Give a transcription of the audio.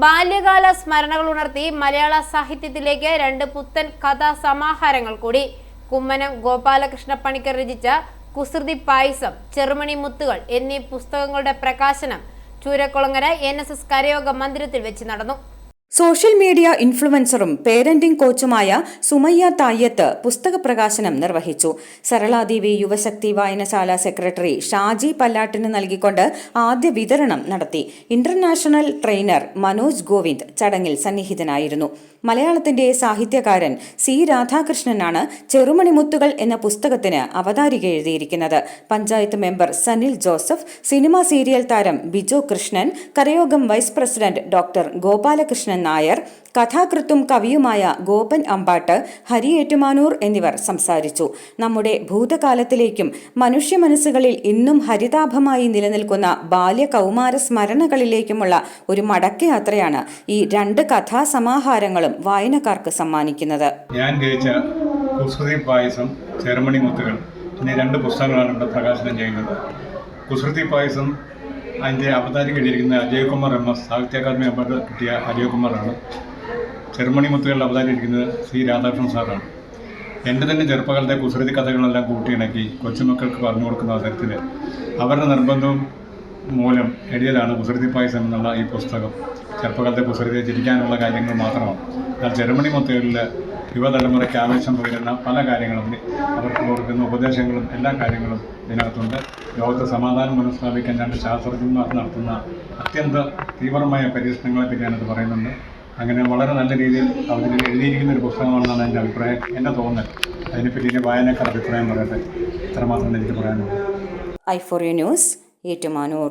ബാല്യകാല സ്മരണകൾ ഉണർത്തി മലയാള സാഹിത്യത്തിലേക്ക് രണ്ട് പുത്തൻ കഥാസമാഹാരങ്ങൾ കൂടി. കുമ്മനം ഗോപാലകൃഷ്ണ പണിക്കർ രചിച്ച കുസൃതി പായസം ചെറുമണി മുത്തുകൾ എന്നീ പുസ്തകങ്ങളുടെ പ്രകാശനം ചൂരക്കുളങ്ങര എൻ എസ് എസ് കരയോഗ മന്ദിരത്തിൽ വെച്ച് നടന്നു. സോഷ്യൽ മീഡിയ ഇൻഫ്ലുവൻസറും പേരന്റിംഗ് കോച്ചുമായ സുമയ്യ തായ്യത്ത് പുസ്തക പ്രകാശനം നിർവഹിച്ചു. സരളാദേവി യുവശക്തി വായനശാല സെക്രട്ടറി ഷാജി പല്ലാട്ടിന് നൽകിക്കൊണ്ട് ആദ്യ വിതരണം നടത്തി. ഇന്റർനാഷണൽ ട്രെയിനർ മനോജ് ഗോവിന്ദ് ചടങ്ങിൽ സന്നിഹിതനായിരുന്നു. മലയാളത്തിന്റെ സാഹിത്യകാരൻ സി രാധാകൃഷ്ണനാണ് ചെറുമണിമുത്തുകൾ എന്ന പുസ്തകത്തിന് അവതാരിക എഴുതിയിരിക്കുന്നത്. Panchayat member Sanil Joseph cinema serial താരം Bijo Krishnan കരയോഗം vice president doctor Gopalakrishnan Nair കഥാകൃത്തും കവിയുമായ ഗോപൻ അമ്പാട്ട് ഹരി ഏറ്റുമാനൂർ എന്നിവർ സംസാരിച്ചു. നമ്മുടെ ഭൂതകാലത്തിലേക്കും മനുഷ്യ മനസ്സുകളിൽ ഇന്നും ഹരിതാഭമായി നിലനിൽക്കുന്ന ബാല്യ കൗമാര സ്മരണകളിലേക്കുമുള്ള ഒരു മടക്കയാത്രയാണ് ഈ രണ്ട് കഥാസമാഹാരങ്ങളും വായനക്കാർക്ക് സമ്മാനിക്കുന്നത്. ഞാൻ പായസം മുത്തുകൾ എന്നീ രണ്ട് പുസ്തകങ്ങളാണ് ഇവിടെ പ്രകാശനം ചെയ്യുന്നത്. കുസൃതി പായസം അതിന്റെ അവതാരിക എഴുതിയിരിക്കുന്ന Ajayakumar M S Sahitya Akademi award കിട്ടിയ അജയകുമാറാണ്. ചെറുമണി മുത്തുകളിൽ അവതാരിയിരിക്കുന്നത് സി രാധാകൃഷ്ണൻ സാറാണ്. എന്റെ തന്നെ ചെറുപ്പകാലത്തെ കുസൃതി കഥകളെല്ലാം കൂട്ടിയിണക്കി കൊച്ചുമക്കൾക്ക് പറഞ്ഞു കൊടുക്കുന്ന അവസരത്തിൽ അവരുടെ നിർബന്ധവും മൂലം എഴുതിയതാണ് കുസൃതി പായസം എന്നുള്ള ഈ പുസ്തകം. ചെറുപ്പകാലത്തെ കുസൃതിയെ ചിരിക്കാനുള്ള കാര്യങ്ങൾ മാത്രമാണ്. എന്നാൽ ചെറുമണി മുത്തുകളിൽ യുവതലമുറയ്ക്ക് ആവേശം പകരുന്ന പല കാര്യങ്ങളും അവർക്ക് കൊടുക്കുന്ന ഉപദേശങ്ങളും എല്ലാ കാര്യങ്ങളും ഇതിനകത്തുണ്ട്. ലോകത്ത് സമാധാനം പുനഃസ്ഥാപിക്കാൻ രണ്ട് ശാസ്ത്രജ്ഞന്മാർ നടത്തുന്ന അത്യന്ത തീവ്രമായ പരീക്ഷണങ്ങളെ പറ്റിയാണ് ഞാനത് പറയുന്നുണ്ട് അങ്ങനെ വളരെ നല്ല രീതിയിൽ അവരിൽ എഴുതിയിരിക്കുന്ന ഒരു പുസ്തകമാണെന്നാണ് എന്റെ അഭിപ്രായം എന്റെ തോന്നൽ. അതിനെപ്പറ്റി എന്റെ വായനക്കാർ അഭിപ്രായം പറയട്ടെ. ഇത്രമാത്രം എനിക്ക് പറയാനുള്ളൂ. I for U news Ettumanoor.